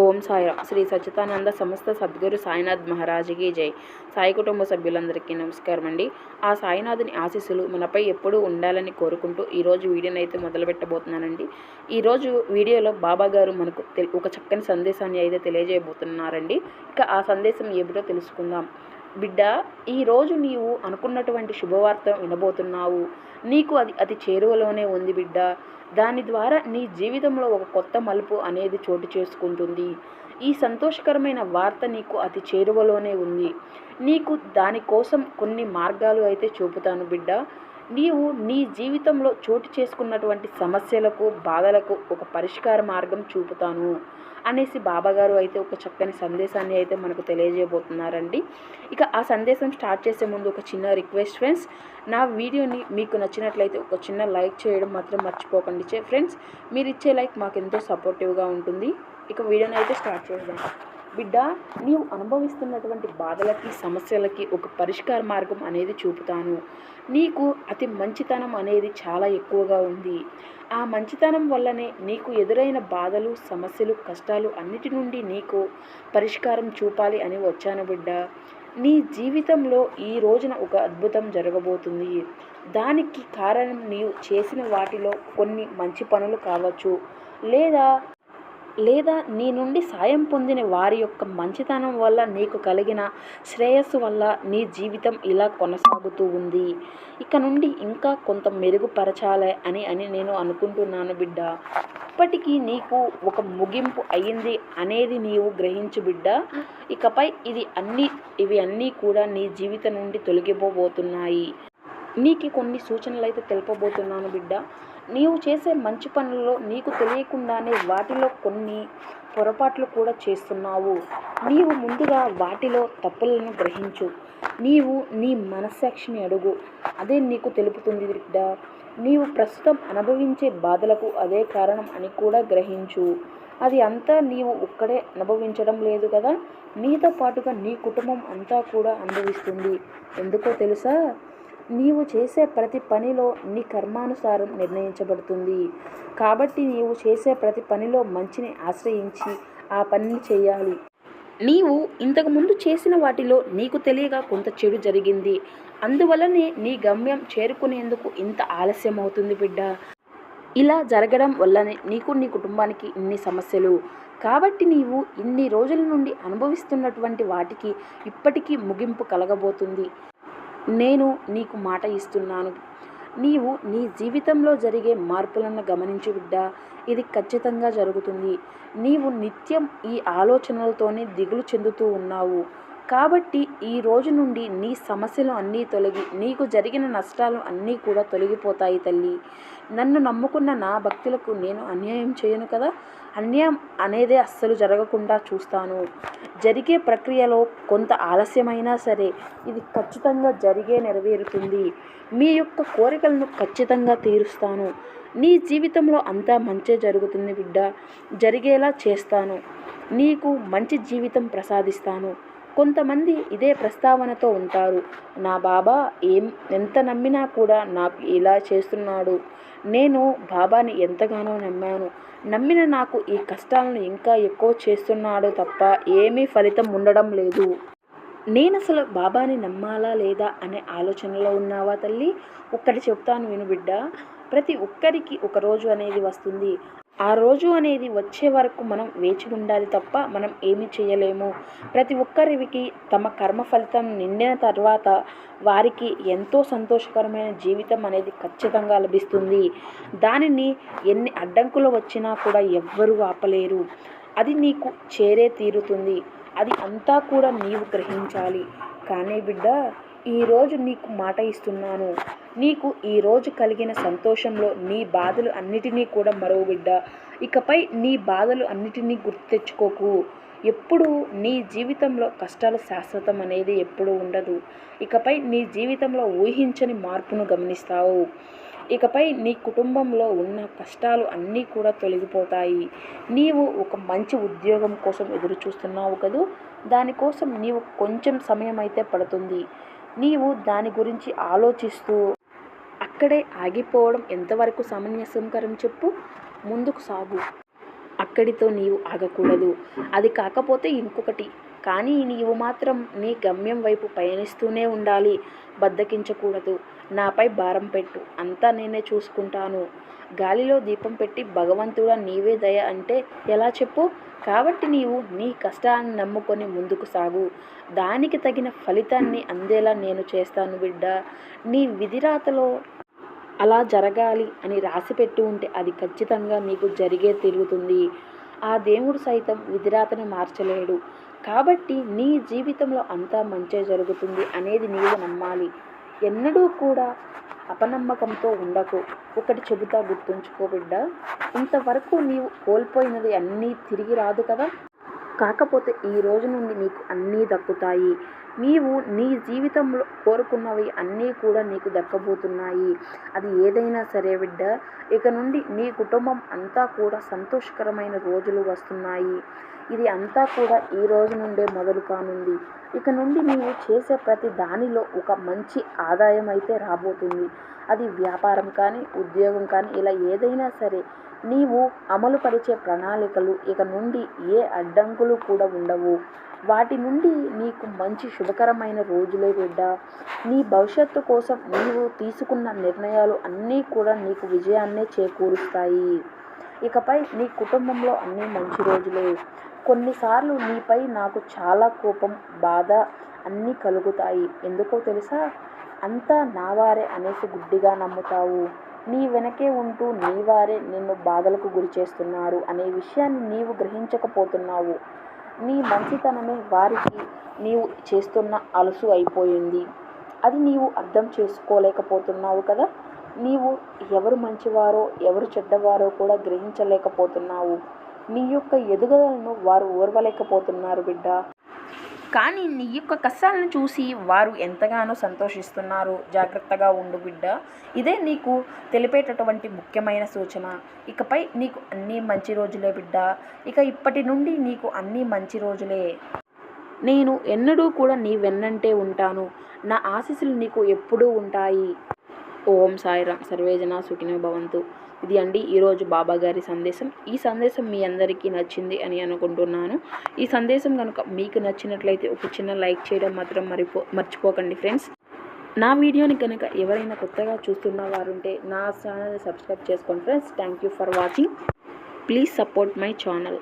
ఓం సాయి శ్రీ సచ్చిదానంద సమస్త సద్గురు సాయినాథ్ మహారాజుకి జై. సాయి కుటుంబ సభ్యులందరికీ నమస్కారం అండి. ఆ సాయినాథుని ఆశీస్సులు మనపై ఎప్పుడూ ఉండాలని కోరుకుంటూ ఈరోజు వీడియోని అయితే మొదలు పెట్టబోతున్నానండి ఈరోజు వీడియోలో బాబా గారు మనకు ఒక చక్కని సందేశాన్ని అయితే తెలియజేయబోతున్నారండి. ఇక ఆ సందేశం ఏమిటో తెలుసుకుందాం. బిడ్డ ఈరోజు నీవు అనుకున్నటువంటి శుభవార్త వినబోతున్నావు. నీకు అది అతి చేరువలోనే ఉంది బిడ్డ. దాని ద్వారా నీ జీవితంలో ఒక కొత్త మలుపు అనేది చోటు చేసుకుంటుంది. ఈ సంతోషకరమైన వార్త నీకు అతి చేరువలోనే ఉంది. నీకు దానికోసం కొన్ని మార్గాలు అయితే చూపుతాను బిడ్డ. నీవు నీ జీవితంలో చోటు చేసుకున్నటువంటి సమస్యలకు బాధలకు ఒక పరిష్కార మార్గం చూపుతాను అనేసి బాబాగారు అయితే ఒక చక్కని సందేశాన్ని అయితే మనకు తెలియజేయబోతున్నారండి. ఇక ఆ సందేశం స్టార్ట్ చేసే ముందు ఒక చిన్న రిక్వెస్ట్ ఫ్రెండ్స్ నా వీడియోని మీకు నచ్చినట్లయితే ఒక చిన్న లైక్ చేయడం మాత్రం మర్చిపోకండి. చే ఫ్రెండ్స్ మీరు ఇచ్చే లైక్ మాకు ఎంతో సపోర్టివ్గా ఉంటుంది. ఇక వీడియోని అయితే స్టార్ట్ చేద్దాం. బిడ్డ నీవు అనుభవిస్తున్నటువంటి బాధలకి సమస్యలకి ఒక పరిష్కార మార్గం అనేది చూపుతాను. నీకు అతి మంచితనం అనేది చాలా ఎక్కువగా ఉంది. ఆ మంచితనం వల్లనే నీకు ఎదురైన బాధలు సమస్యలు కష్టాలు అన్నిటి నుండి నీకు పరిష్కారం చూపాలి అని వచ్చాను బిడ్డ. నీ జీవితంలో ఈ రోజున ఒక అద్భుతం జరగబోతుంది. దానికి కారణం నీవు చేసిన వాటిలో కొన్ని మంచి పనులు కావచ్చు. లేదా లేదా నీ నుండి సాయం పొందిన వారి యొక్క మంచితనం వల్ల నీకు కలిగిన శ్రేయస్సు వల్ల నీ జీవితం ఇలా కొనసాగుతూ ఉంది. ఇక నుండి ఇంకా కొంత మెరుగుపరచాలి అని అని నేను అనుకుంటున్నాను బిడ్డ. ఇప్పటికీ నీకు ఒక ముగింపు అయ్యింది అనేది నీవు గ్రహించు బిడ్డ. ఇకపై ఇది అన్ని ఇవి అన్నీ కూడా నీ జీవితం నుండి తొలగిపోబోతున్నాయి. నీకు కొన్ని సూచనలు అయితే తెలుపబోతున్నాను బిడ్డ. నీవు చేసే మంచి పనులలో నీకు తెలియకుండానే వాటిలో కొన్ని పొరపాట్లు కూడా చేస్తున్నావు. నీవు ముందుగా వాటిలో తప్పులను గ్రహించు. నీవు నీ మనస్సాక్షిని అడుగు. అదే నీకు తెలుపుతుంది బిడ్డ. నీవు ప్రస్తుతం అనుభవించే బాధలకు అదే కారణం అని కూడా గ్రహించు. అది అంతా నీవు ఒక్కడే అనుభవించడం లేదు కదా? నీతో పాటుగా నీ కుటుంబం అంతా కూడా అనుభవిస్తుంది. ఎందుకో తెలుసా? నీవు చేసే ప్రతి పనిలో నీ కర్మానుసారం నిర్ణయించబడుతుంది. కాబట్టి నీవు చేసే ప్రతి పనిలో మంచిని ఆశ్రయించి ఆ పనిని చేయాలి. నీవు ఇంతకుముందు చేసిన వాటిలో నీకు తెలియక కొంత చెడు జరిగింది. అందువలనే నీ గమ్యం చేరుకునేందుకు ఇంత ఆలస్యం అవుతుంది బిడ్డ. ఇలా జరగడం వల్లనే నీకు నీ కుటుంబానికి ఇన్ని సమస్యలు. కాబట్టి నీవు ఇన్ని రోజుల నుండి అనుభవిస్తున్నటువంటి వాటికి ఇప్పటికీ ముగింపు కలగబోతుంది. నేను నీకు మాట ఇస్తున్నాను. నీవు నీ జీవితంలో జరిగే మార్పులను గమనించి బిడ్డ. ఇది ఖచ్చితంగా జరుగుతుంది. నీవు నిత్యం ఈ ఆలోచనలతోనే దిగులు చెందుతూ ఉన్నావు. కాబట్టి ఈ రోజు నుండి నీ సమస్యలు అన్నీ తొలగి నీకు జరిగిన నష్టాలు అన్నీ కూడా తొలగిపోతాయి తల్లి. నన్ను నమ్ముకున్న నా భక్తులకు నేను అన్యాయం చేయను కదా? అన్యాయం అనేదే అస్సలు జరగకుండా చూస్తాను. జరిగే ప్రక్రియలో కొంత ఆలస్యమైనా సరే ఇది ఖచ్చితంగా జరిగే నెరవేరుతుంది. మీ యొక్క కోరికలను ఖచ్చితంగా తీరుస్తాను. నీ జీవితంలో అంతా మంచే జరుగుతుంది బిడ్డ. జరిగేలా చేస్తాను. నీకు మంచి జీవితం ప్రసాదిస్తాను. కొంతమంది ఇదే ప్రస్తావనతో ఉంటారు. నా బాబా ఏం ఎంత నమ్మినా కూడా నాకు ఇలా చేస్తున్నాడు. నేను బాబాని ఎంతగానో నమ్మాను. నమ్మిన నాకు ఈ కష్టాలను ఇంకా ఎక్కువ చేస్తున్నాడు తప్ప ఏమీ ఫలితం ఉండడం లేదు. నేను అసలు బాబాని నమ్మాలా లేదా అనే ఆలోచనలో ఉన్నావా తల్లి? ఒక్కటి చెప్తాను విను బిడ్డ. ప్రతి ఒక్కరికి ఒక రోజు అనేది వస్తుంది. ఆ రోజు అనేది వచ్చే వరకు మనం వేచి ఉండాలి తప్ప మనం ఏమి చేయలేము. ప్రతి ఒక్కరికి తమ కర్మ ఫలితం నిండిన తర్వాత వారికి ఎంతో సంతోషకరమైన జీవితం అనేది ఖచ్చితంగా లభిస్తుంది. దానిని ఎన్ని అడ్డంకులు వచ్చినా కూడా ఎవ్వరూ ఆపలేరు. అది నీకు చేరే తీరుతుంది. అది అంతా కూడా నీవు గ్రహించాలి. కానీ బిడ్డ ఈరోజు నీకు మాట ఇస్తున్నాను. నీకు ఈరోజు కలిగిన సంతోషంలో నీ బాధలు అన్నిటినీ కూడా మరవు బిడ్డ. ఇకపై నీ బాధలు అన్నిటినీ గుర్తు తెచ్చుకోకు. ఎప్పుడు నీ జీవితంలో కష్టాలు శాశ్వతం అనేది ఎప్పుడూ ఉండదు. ఇకపై నీ జీవితంలో ఊహించని మార్పును గమనిస్తావు. ఇకపై నీ కుటుంబంలో ఉన్న కష్టాలు అన్నీ కూడా తొలగిపోతాయి. నీవు ఒక మంచి ఉద్యోగం కోసం ఎదురు చూస్తున్నావు కదూ? దానికోసం నీవు కొంచెం సమయం అయితే పడుతుంది. నీవు దాని గురించి ఆలోచిస్తూ అక్కడే ఆగిపోవడం ఎంతవరకు సమంజసకరం చెప్పు? ముందుకు సాగు. అక్కడితో నీవు ఆగకూడదు. అది కాకపోతే ఇంకొకటి. కానీ నీవు మాత్రం నీ గమ్యం వైపు పయనిస్తూనే ఉండాలి. బద్దకించకూడదు. నాపై భారం పెట్టు. అంతా నేనే చూసుకుంటాను. గాలిలో దీపం పెట్టి భగవంతుడా నీవే దయ అంటే ఎలా చెప్పు? కాబట్టి నీవు నీ కష్టాన్ని నమ్ముకొని ముందుకు సాగు. దానికి తగిన ఫలితాన్ని అందేలా నేను చేస్తాను బిడ్డ. నీ విధిరాతలో అలా జరగాలి అని రాసిపెట్టి ఉంటే అది ఖచ్చితంగా నీకు జరిగే తిరుగుతుంది ఆ దేవుడు సైతం విధిరాతను మార్చలేడు. కాబట్టి నీ జీవితంలో అంతా మంచే జరుగుతుంది అనేది నీవు నమ్మాలి. ఎన్నడూ కూడా అపనమ్మకంతో ఉండకు. ఒకటి చెబుతా గుర్తుంచుకో బిడ్డ. ఇంతవరకు నీవు కోల్పోయినది అన్నీ తిరిగి రాదు కదా? కాకపోతే ఈ రోజు నుండి నీకు అన్నీ దక్కుతాయి. నీవు నీ జీవితంలో కోరుకున్నవి అన్నీ కూడా నీకు దక్కబోతున్నాయి. అది ఏదైనా సరే బిడ్డ. ఇక నుండి నీ కుటుంబం అంతా కూడా సంతోషకరమైన రోజులు వస్తున్నాయి. ఇది అంతా కూడా ఈ రోజు నుండే మొదలు కానుంది. ఇక నుండి నీవు చేసే ప్రతి దానిలో ఒక మంచి ఆదాయం అయితే రాబోతుంది. అది వ్యాపారం కానీ ఉద్యోగం కానీ ఇలా ఏదైనా సరే నీవు అమలు పరిచే ప్రణాళికలు ఇక నుండి ఏ అడ్డంకులు కూడా ఉండవు. వాటి నుండి నీకు మంచి శుభకరమైన రోజులే బిడ్డ. నీ భవిష్యత్తు కోసం నీవు తీసుకున్న నిర్ణయాలు అన్నీ కూడా నీకు విజయాన్నే చేకూరుస్తాయి. ఇకపై నీ కుటుంబంలో అన్నీ మంచి రోజులే. కొన్నిసార్లు నీపై నాకు చాలా కోపం బాధ అన్నీ కలుగుతాయి. ఎందుకో తెలుసా? అంతా నావారే అనేసి గుడ్డిగా నమ్ముతావు. నీ వెనకే ఉంటూ నీవారే నిన్ను బాధలకు గురి చేస్తున్నారు అనే విషయాన్ని నీవు గ్రహించకపోతున్నావు. నీ మంచితనమే వారికి నీవు చేస్తున్న అలసు అయిపోయింది. అది నీవు అర్థం చేసుకోలేకపోతున్నావు కదా? నీవు ఎవరు మంచివారో ఎవరు చెడ్డవారో కూడా గ్రహించలేకపోతున్నావు. నీ యొక్క ఎదుగుదలను వారు ఓర్వలేకపోతున్నారు బిడ్డ. కానీ నీ యొక్క కష్టాలను చూసి వారు ఎంతగానో సంతోషిస్తున్నారు. జాగ్రత్తగా ఉండు బిడ్డ. ఇదే నీకు తెలిపేటటువంటి ముఖ్యమైన సూచన. ఇకపై నీకు అన్నీ మంచి రోజులే బిడ్డ. ఇక ఇప్పటి నుండి నీకు అన్నీ మంచి రోజులే. నేను ఎన్నడూ కూడా నీ వెన్నంటే ఉంటాను. నా ఆశీస్సులు నీకు ఎప్పుడూ ఉంటాయి. ఓం సాయిరామ్. సర్వేజన సుఖినో భవంతు. ఇది అండి ఈరోజు బాబా గారి సందేశం. ఈ సందేశం మీ అందరికీ నచ్చింది అని అనుకుంటున్నాను. ఈ సందేశం కనుక మీకు నచ్చినట్లయితే ఒక చిన్న లైక్ చేయడం మాత్రం మరిపో మర్చిపోకండి ఫ్రెండ్స్. నా వీడియోని కనుక ఎవరైనా కొత్తగా చూస్తున్న వారుంటే నా ఛానల్ని సబ్స్క్రైబ్ చేసుకోండి friends. Thank you for watching. Please support my channel.